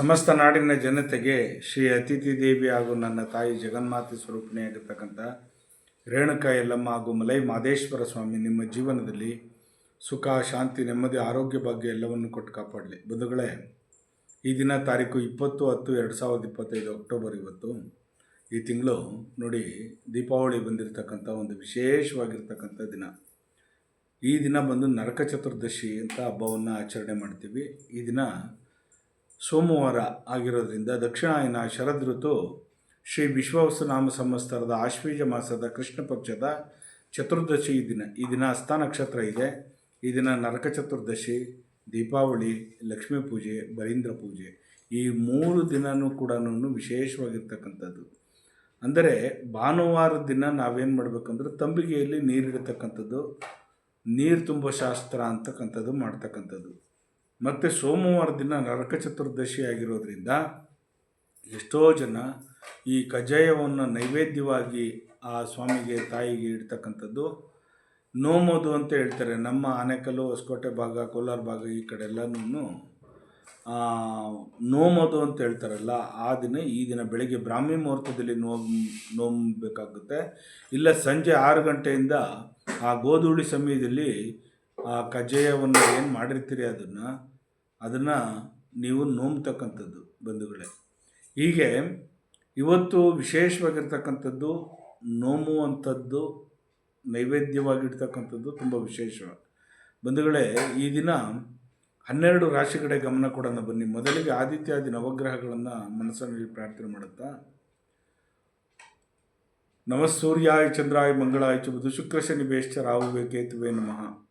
ಸಮಸ್ತ ನಾಡಿನ ಜನತೆಗೆ ಶ್ರೀ ಅತಿಥಿ ದೇವಿ ಹಾಗೂ ನನ್ನ ತಾಯಿ ಜಗನ್ಮಾತೆ ಸ್ವರೂಪಿಣಿಯಾಗಿರ್ತಕ್ಕಂಥ ರೇಣುಕ ಎಲ್ಲಮ್ಮ ಹಾಗೂ ಮಲೈ ಮಾದೇಶ್ವರ ಸ್ವಾಮಿ ನಿಮ್ಮ ಜೀವನದಲ್ಲಿ ಸುಖ, ಶಾಂತಿ, ನೆಮ್ಮದಿ, ಆರೋಗ್ಯ ಭಾಗ್ಯ ಎಲ್ಲವನ್ನು ಕೊಟ್ಟು ಕಾಪಾಡಲಿ. ಬಂಧುಗಳೇ, ಈ ದಿನ ತಾರೀಕು ಇಪ್ಪತ್ತು ಹತ್ತು ಎರಡು ಸಾವಿರದ ಇಪ್ಪತ್ತೈದು ಅಕ್ಟೋಬರ್ ಇವತ್ತು ಈ ತಿಂಗಳು ನೋಡಿ ದೀಪಾವಳಿ ಬಂದಿರತಕ್ಕಂಥ ಒಂದು ವಿಶೇಷವಾಗಿರ್ತಕ್ಕಂಥ ದಿನ. ಈ ದಿನ ಬಂದು ನರಕ ಚತುರ್ದಶಿ ಅಂತ ಹಬ್ಬವನ್ನು ಆಚರಣೆ ಮಾಡ್ತೀವಿ. ಈ ದಿನ ಸೋಮವಾರ ಆಗಿರೋದ್ರಿಂದ ದಕ್ಷಿಣಾಯನ ಶರದ್ ಋತು ಶ್ರೀ ವಿಶ್ವವಸುನಾಮ ಸಂವತ್ಸರದ ಆಶ್ವೀಜ ಮಾಸದ ಕೃಷ್ಣ ಪಕ್ಷದ ಚತುರ್ದಶಿ ಈ ದಿನ. ಈ ದಿನ ಹಸ್ತ ನಕ್ಷತ್ರ ಇದೆ. ಈ ದಿನ ನರಕ ಚತುರ್ದಶಿ, ದೀಪಾವಳಿ, ಲಕ್ಷ್ಮೀ ಪೂಜೆ, ಬರೀಂದ್ರ ಪೂಜೆ. ಈ ಮೂರು ದಿನವೂ ಕೂಡ ವಿಶೇಷವಾಗಿರ್ತಕ್ಕಂಥದ್ದು. ಅಂದರೆ ಭಾನುವಾರದ ದಿನ ನಾವೇನು ಮಾಡಬೇಕಂದ್ರೆ ತಂಬಿಗೆಯಲ್ಲಿ ನೀರಿಡತಕ್ಕಂಥದ್ದು, ನೀರು ತುಂಬೋ ಶಾಸ್ತ್ರ ಅಂತಕ್ಕಂಥದ್ದು ಮಾಡ್ತಕ್ಕಂಥದ್ದು. ಮತ್ತು ಸೋಮವಾರ ದಿನ ನರಕ ಚತುರ್ದಶಿ ಆಗಿರೋದ್ರಿಂದ ಎಷ್ಟೋ ಜನ ಈ ಕಜ್ಜಾಯವನ್ನು ನೈವೇದ್ಯವಾಗಿ ಆ ಸ್ವಾಮಿಗೆ, ತಾಯಿಗೆ ಇಡ್ತಕ್ಕಂಥದ್ದು ನೋಮೋದು ಅಂತ ಹೇಳ್ತಾರೆ. ನಮ್ಮ ಆನೆಕಲ್ಲು, ಹೊಸಕೋಟೆ ಭಾಗ, ಕೋಲಾರ ಭಾಗ ಈ ಕಡೆ ಎಲ್ಲನೂ ನೋಮೋದು ಅಂತ ಹೇಳ್ತಾರಲ್ಲ, ಆ ದಿನ, ಈ ದಿನ ಬೆಳಗ್ಗೆ ಬ್ರಾಹ್ಮಿ ಮುಹೂರ್ತದಲ್ಲಿ ನೋಮ್ ನೋಂಬೇಕಾಗುತ್ತೆ ಇಲ್ಲ ಸಂಜೆ ಆರು ಗಂಟೆಯಿಂದ ಆ ಗೋಧೂಳಿ ಸಮಯದಲ್ಲಿ ಆ ಕಜ್ಜಾಯವನ್ನು ಏನು ಮಾಡಿರ್ತೀರಿ ಅದನ್ನು? ಅದನ್ನು ನೀವು ನೋಮ್ತಕ್ಕಂಥದ್ದು, ಬಂಧುಗಳೇ. ಹೀಗೆ ಇವತ್ತು ವಿಶೇಷವಾಗಿರ್ತಕ್ಕಂಥದ್ದು ನೋಮುವಂಥದ್ದು ನೈವೇದ್ಯವಾಗಿರ್ತಕ್ಕಂಥದ್ದು ತುಂಬ ವಿಶೇಷ. ಬಂಧುಗಳೇ, ಈ ದಿನ ಹನ್ನೆರಡು ರಾಶಿ ಗಮನ ಕೊಡೋಣ ಬನ್ನಿ. ಮೊದಲಿಗೆ ಆದಿತ್ಯಾದಿ ನವಗ್ರಹಗಳನ್ನು ಮನಸ್ಸಿನಲ್ಲಿ ಪ್ರಾರ್ಥನೆ ಮಾಡುತ್ತಾ. ನಮಸ್ಸೂರ್ಯಾಯ ಚಂದ್ರಾಯ ಮಂಗಳಾಯ ಚ ಬುಧ ಶುಕ್ರ ಶನಿ ಬೇಷ್ಠ ರಾಹುವೆ ಕೇತುವೆ ನಮಃ.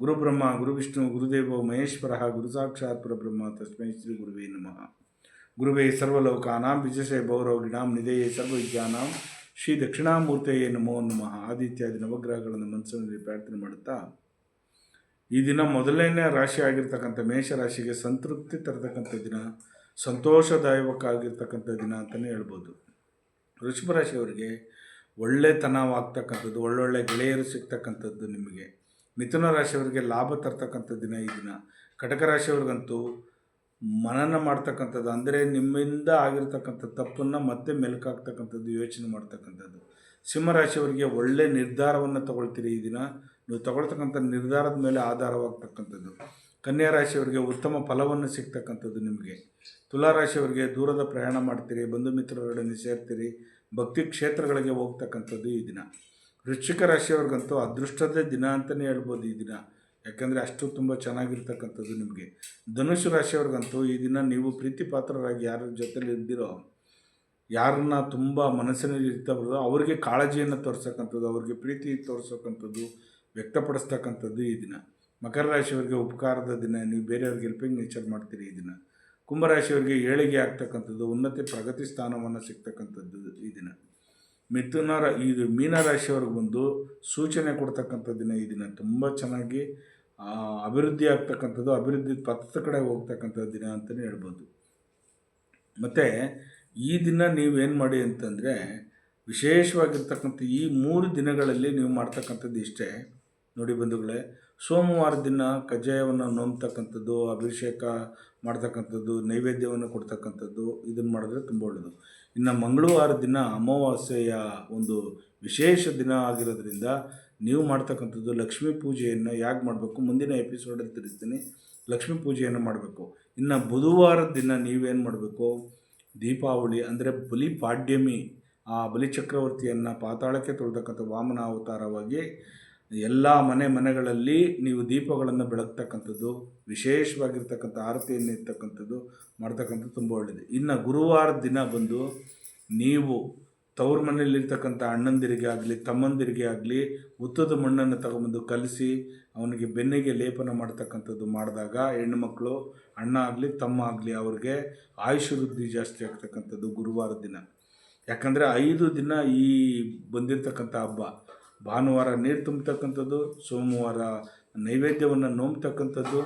ಗುರುಬ್ರಹ್ಮ, ಗುರುವಿಷ್ಣು, ಗುರುದೇವೋ, ಮಹೇಶ್ವರ ಗುರು ಸಾಕ್ಷಾತ್ ಪರಬ್ರಹ್ಮ ತಸ್ಮೈ ಶ್ರೀ ಗುರುವೇ ನಮಃ. ಗುರುವೇ ಸರ್ವಲೋಕಾನಾಂ ವಿಜಯಶಯ ಭೌರವಗಿಣಾಂ ನಿಧೇಯೇ ಸರ್ವವಿದ್ಯಾನಾಂ ಶ್ರೀ ದಕ್ಷಿಣಾಮೂರ್ತಿಯೇ ನಮೋ ನಮಃ ಆದಿತ್ಯಾದಿ ನವಗ್ರಹಗಳನ್ನು ಮನಸ್ಸಿನಲ್ಲಿ ಪ್ರಾರ್ಥನೆ ಮಾಡುತ್ತಾ, ಈ ದಿನ ಮೊದಲನೇ ರಾಶಿ ಆಗಿರ್ತಕ್ಕಂಥ ಮೇಷರಾಶಿಗೆ ಸಂತೃಪ್ತಿ ತರತಕ್ಕಂಥ ದಿನ, ಸಂತೋಷದಾಯಕವಾಗಿರ್ತಕ್ಕಂಥ ದಿನ ಅಂತಲೇ ಹೇಳ್ಬೋದು. ವೃಷಭ ರಾಶಿಯವರಿಗೆ ಒಳ್ಳೆತನವಾಗ್ತಕ್ಕಂಥದ್ದು, ಒಳ್ಳೊಳ್ಳೆ ಗೆಳೆಯರು ಸಿಗ್ತಕ್ಕಂಥದ್ದು ನಿಮಗೆ. ಮಿಥುನ ರಾಶಿಯವರಿಗೆ ಲಾಭ ತರ್ತಕ್ಕಂಥ ದಿನ ಈ ದಿನ. ಕಟಕ ರಾಶಿಯವ್ರಿಗಂತೂ ಮನನ ಮಾಡ್ತಕ್ಕಂಥದ್ದು, ಅಂದರೆ ನಿಮ್ಮಿಂದ ಆಗಿರ್ತಕ್ಕಂಥ ತಪ್ಪನ್ನು ಮತ್ತೆ ಮೆಲುಕಾಗ್ತಕ್ಕಂಥದ್ದು, ಯೋಚನೆ ಮಾಡ್ತಕ್ಕಂಥದ್ದು. ಸಿಂಹರಾಶಿಯವರಿಗೆ ಒಳ್ಳೆ ನಿರ್ಧಾರವನ್ನು ತಗೊಳ್ತೀರಿ ಈ ದಿನ. ನೀವು ತಗೊಳ್ತಕ್ಕಂಥ ನಿರ್ಧಾರದ ಮೇಲೆ ಆಧಾರವಾಗ್ತಕ್ಕಂಥದ್ದು. ಕನ್ಯಾ ರಾಶಿಯವರಿಗೆ ಉತ್ತಮ ಫಲವನ್ನು ಸಿಗ್ತಕ್ಕಂಥದ್ದು ನಿಮಗೆ. ತುಲಾ ರಾಶಿಯವರಿಗೆ ದೂರದ ಪ್ರಯಾಣ ಮಾಡ್ತೀರಿ, ಬಂಧು ಮಿತ್ರರೊಡನೆ ಸೇರ್ತೀರಿ, ಭಕ್ತಿ ಕ್ಷೇತ್ರಗಳಿಗೆ ಹೋಗ್ತಕ್ಕಂಥದ್ದು ಈ ದಿನ. ವೃಶ್ಚಿಕ ರಾಶಿಯವ್ರಿಗಂತೂ ಅದೃಷ್ಟದ ದಿನ ಅಂತಲೇ ಹೇಳ್ಬೋದು ಈ ದಿನ. ಯಾಕಂದರೆ ಅಷ್ಟು ತುಂಬ ಚೆನ್ನಾಗಿರ್ತಕ್ಕಂಥದ್ದು ನಿಮಗೆ. ಧನುಷ್ಯ ರಾಶಿಯವ್ರಿಗಂತೂ ಈ ದಿನ ನೀವು ಪ್ರೀತಿ ಪಾತ್ರರಾಗಿ ಯಾರ ಜೊತೆಲಿ ಇದ್ದೀರೋ ಯಾರನ್ನ ತುಂಬ ಮನಸ್ಸಿನಲ್ಲಿ ಇರ್ತಾರೋ ಅವರಿಗೆ ಕಾಳಜಿಯನ್ನು ತೋರಿಸ್ತಕ್ಕಂಥದ್ದು ಅವ್ರಿಗೆ ಪ್ರೀತಿ ತೋರಿಸೋಕ್ಕಂಥದ್ದು, ವ್ಯಕ್ತಪಡಿಸ್ತಕ್ಕಂಥದ್ದು ಈ ದಿನ. ಮಕರ ರಾಶಿಯವರಿಗೆ ಉಪಕಾರದ ದಿನ, ನೀವು ಬೇರೆಯವ್ರಿಗೆ ಹೆಲ್ಪಿಂಗ್ ನೇಚರ್ ಮಾಡ್ತೀರಿ ಈ ದಿನ. ಕುಂಭರಾಶಿಯವರಿಗೆ ಏಳಿಗೆ ಆಗ್ತಕ್ಕಂಥದ್ದು, ಉನ್ನತಿ ಪ್ರಗತಿ ಸ್ಥಾನವನ್ನು ಸಿಗ್ತಕ್ಕಂಥದ್ದು ಈ ದಿನ. ಮಿಥುನ ಇದು ಮೀನರಾಶಿಯವ್ರಿಗೆ ಬಂದು ಸೂಚನೆ ಕೊಡ್ತಕ್ಕಂಥ ದಿನ ಈ ದಿನ. ತುಂಬ ಚೆನ್ನಾಗಿ ಅಭಿವೃದ್ಧಿ ಆಗ್ತಕ್ಕಂಥದ್ದು, ಅಭಿವೃದ್ಧಿ ಪಥದ ಕಡೆ ಹೋಗ್ತಕ್ಕಂಥ ದಿನ ಅಂತಲೇ ಹೇಳ್ಬೋದು. ಮತ್ತು ಈ ದಿನ ನೀವೇನು ಮಾಡಿ ಅಂತಂದರೆ, ವಿಶೇಷವಾಗಿರ್ತಕ್ಕಂಥ ಈ ಮೂರು ದಿನಗಳಲ್ಲಿ ನೀವು ಮಾಡ್ತಕ್ಕಂಥದ್ದು ಇಷ್ಟೇ. ನೋಡಿ ಬಂಧುಗಳೇ, ಸೋಮವಾರ ದಿನ ಕಜ್ಜಾಯವನ್ನು ನೋಮ್ತಕ್ಕಂಥದ್ದು ಅಭಿಷೇಕ ಮಾಡ್ತಕ್ಕಂಥದ್ದು, ನೈವೇದ್ಯವನ್ನು ಕೊಡ್ತಕ್ಕಂಥದ್ದು ಇದನ್ನು ಮಾಡಿದ್ರೆ ತುಂಬ ಒಳ್ಳೆಯದು ಇನ್ನು ಮಂಗಳವಾರ ದಿನ ಅಮಾವಾಸ್ಯೆಯ ಒಂದು ವಿಶೇಷ ದಿನ ಆಗಿರೋದ್ರಿಂದ ನೀವು ಮಾಡ್ತಕ್ಕಂಥದ್ದು ಲಕ್ಷ್ಮೀ ಪೂಜೆಯನ್ನು ಯಾಕೆ ಮಾಡಬೇಕು? ಮುಂದಿನ ಎಪಿಸೋಡಲ್ಲಿ ತಿಳಿಸ್ತೀನಿ. ಲಕ್ಷ್ಮೀ ಪೂಜೆಯನ್ನು ಮಾಡಬೇಕು. ಇನ್ನು ಬುಧವಾರದ ದಿನ ನೀವೇನು ಮಾಡಬೇಕು? ದೀಪಾವಳಿ ಅಂದರೆ ಬಲಿ ಪಾಡ್ಯಮಿ, ಆ ಬಲಿಚಕ್ರವರ್ತಿಯನ್ನು ಪಾತಾಳಕ್ಕೆ ತೊಳ್ತಕ್ಕಂಥ ವಾಮನ ಅವತಾರವಾಗಿ ಎಲ್ಲ ಮನೆ ಮನೆಗಳಲ್ಲಿ ನೀವು ದೀಪಗಳನ್ನು ಬೆಳಗ್ತಕ್ಕಂಥದ್ದು, ವಿಶೇಷವಾಗಿರ್ತಕ್ಕಂಥ ಆರತಿಯನ್ನು ಇರ್ತಕ್ಕಂಥದ್ದು ಮಾಡ್ತಕ್ಕಂಥದ್ದು ತುಂಬ ಒಳ್ಳೆಯದು ಇನ್ನು ಗುರುವಾರದ ದಿನ ಬಂದು ನೀವು ತವ್ರ ಮನೆಯಲ್ಲಿರ್ತಕ್ಕಂಥ ಅಣ್ಣಂದಿರಿಗೆ ಆಗಲಿ, ತಮ್ಮಂದಿರಿಗೆ ಆಗಲಿ ಉತ್ತದ ಮಣ್ಣನ್ನು ತಗೊಂಬಂದು ಕಲಸಿ, ಅವನಿಗೆ ಬೆನ್ನಿಗೆ ಲೇಪನ ಮಾಡ್ತಕ್ಕಂಥದ್ದು ಮಾಡಿದಾಗ ಹೆಣ್ಣುಮಕ್ಕಳು ಅಣ್ಣ ಆಗಲಿ, ತಮ್ಮ ಆಗಲಿ ಅವ್ರಿಗೆ ಆಯುಷ್ ವೃದ್ಧಿ ಜಾಸ್ತಿ ಆಗ್ತಕ್ಕಂಥದ್ದು ಗುರುವಾರ ದಿನ. ಯಾಕಂದರೆ ಐದು ದಿನ ಈ ಬಂದಿರತಕ್ಕಂಥ ಹಬ್ಬ. ಭಾನುವಾರ ನೀರು ತುಂಬತಕ್ಕಂಥದ್ದು, ಸೋಮವಾರ ನೈವೇದ್ಯವನ್ನು ನೋಮ್ತಕ್ಕಂಥದ್ದು,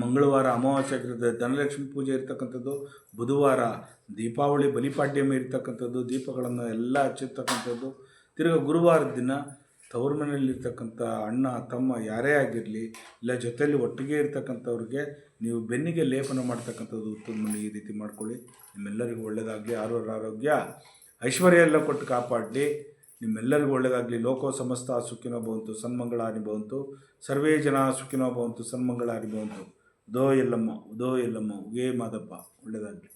ಮಂಗಳವಾರ ಅಮಾವಾಸ್ಯೆ ಧನಲಕ್ಷ್ಮಿ ಪೂಜೆ ಇರ್ತಕ್ಕಂಥದ್ದು, ಬುಧವಾರ ದೀಪಾವಳಿ ಬಲಿಪಾಡ್ಯಮ ಇರ್ತಕ್ಕಂಥದ್ದು, ದೀಪಗಳನ್ನು ಎಲ್ಲ ಹಚ್ಚಿರ್ತಕ್ಕಂಥದ್ದು. ತಿರ್ಗಿ ಗುರುವಾರದ ದಿನ ತವ್ರ ಮನೆಯಲ್ಲಿರ್ತಕ್ಕಂಥ ಅಣ್ಣ, ತಮ್ಮ ಯಾರೇ ಆಗಿರಲಿ, ಇಲ್ಲ ಜೊತೆಯಲ್ಲಿ ಒಟ್ಟಿಗೆ ಇರ್ತಕ್ಕಂಥವ್ರಿಗೆ ನೀವು ಬೆನ್ನಿಗೆ ಲೇಪನ ಮಾಡ್ತಕ್ಕಂಥದ್ದು ಉತ್ತಮ ಈ ರೀತಿ ಮಾಡ್ಕೊಳ್ಳಿ. ನಿಮ್ಮೆಲ್ಲರಿಗೂ ಒಳ್ಳೆಯದಾಗಲಿ ಆರೋಗ್ಯ. ಐಶ್ವರ್ಯ ಎಲ್ಲ ಕೊಟ್ಟು ಕಾಪಾಡಲಿ. ನಿಮ್ಮೆಲ್ಲರಿಗೂ ಒಳ್ಳೆಯದಾಗಲಿ ಲೋಕೋ ಸಮಸ್ತ ಸುಖಿನೋ ಭವಂತು, ಸನ್ಮಂಗಳಾನಿ ಭವಂತು, ಸರ್ವೇ ಜನ ಸುಖಿನೋ ಭವಂತು, ಸನ್ಮಂಗಳಾನಿ ಭವಂತು. ಉದೋ ಎಲ್ಲಮ್ಮ ಉದೋ ಎಲ್ಲಮ್ಮ, ಉಗೇ ಮಾದಪ್ಪ ಒಳ್ಳೆಯದಾಗಲಿ